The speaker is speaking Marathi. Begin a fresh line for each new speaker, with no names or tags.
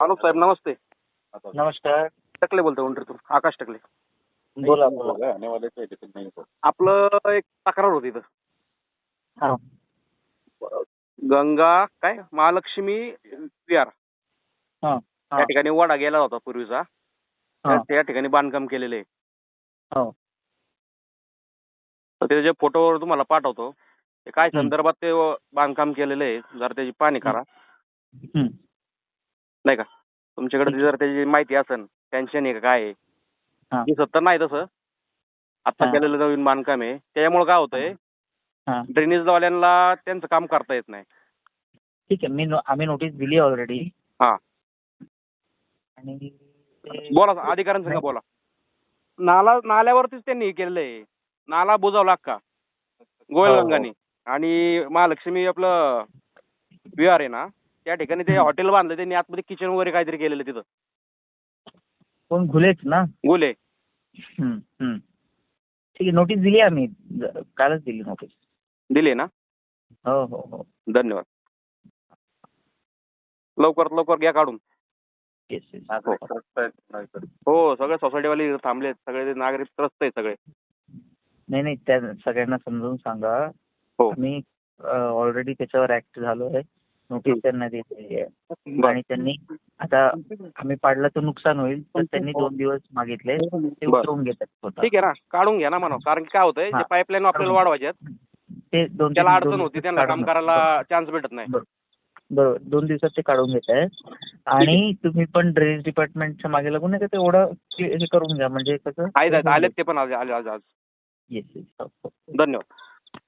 अनुप साहेब नमस्ते.
नमस्कार.
टकले बोलतो उंटरीतून. आकाश टकले.
बोला बोला.
आपलं एक तक्रार होती इथं.
हा.
गंगा काय? महालक्ष्मी विहार
हा
त्या ठिकाणी वडा गेला होता पूर्वीचा.
हा.
तर त्या ठिकाणी बांधकाम केलेले. आहे
हो.
तर त्याचे फोटो तुम्हाला पाठवतो. ते काय
हम्म.
संदर्भात ते बांधकाम केलेलं आहे? जर त्याची पाहणी करा.
हम्म.
नाही का? तुमच्याकडे जर त्याची माहिती असेल टेन्शन आहे का काय आहे?
हा.
दिसत तर नाही तसं. आता
हा.
केलेलं नवीन बांधकाम आहे. त्याच्यामुळे काय होतंय
हा.
ड्रेनेज वाल्यांना त्यांचं काम करता येत नाही.
ठीक आहे. मी आम्ही नोटीस दिली ऑलरेडी
हा.
आणि ते-
बोला अधिकाऱ्यांसंग बोला. नाला नाल्यावरतीच त्यांनी हे केलेलं आहे. नाला बुजावला अख्खा. गोयलगंगानी आणि महालक्ष्मी आपलं विहार आहे ना? त्या ठिकाणी ते. हॉटेल बांधलं त्यांनी आतमध्ये किचन वगैरे काहीतरी केलेलं तिथं.
कोण? घुलेच ना?
गोले.
हम्म, हम्म. ठीक आहे नोटीस दिली आम्ही. ज- कालच दिली नोटीस
दिले ना?
हो हो हो.
धन्यवाद. लवकरात लवकर घ्या काढून.
येस येस
हो. हो. सगळे सोसायटीवाले थांबलेत. सगळे ते नागरिक त्रस्त आहेत सगळे.
नाही नाही त्या सगळ्यांना समजून सांगा.
हो.
आम्ही ऑलरेडी त्याच्यावर ऍक्ट झालोय. नोटीस त्यांना दिलेली आहे. आणि त्यांनी आता आम्ही पाडलं तर नुकसान होईल तर त्यांनी दोन दिवस मागितले ते. उतरवून घेतात.
ठीक आहे ना काढून घ्या ना म्हणा कारण काय होतंय. जे पाईपलाईन आपल्याला वाढवायचे
ते दोन
त्याला अडचण होती त्यांना काम करायला चान्स भेटत नाही.
बरोबर दोन दिवसात ते काढून घेत आहे. आणि तुम्ही पण ड्रेनेज डिपार्टमेंटच्या मागे लागून ते ओढा हे करून घ्या म्हणजे कसं
आलेत ते पण आज आले आज
येस येस.
धन्यवाद.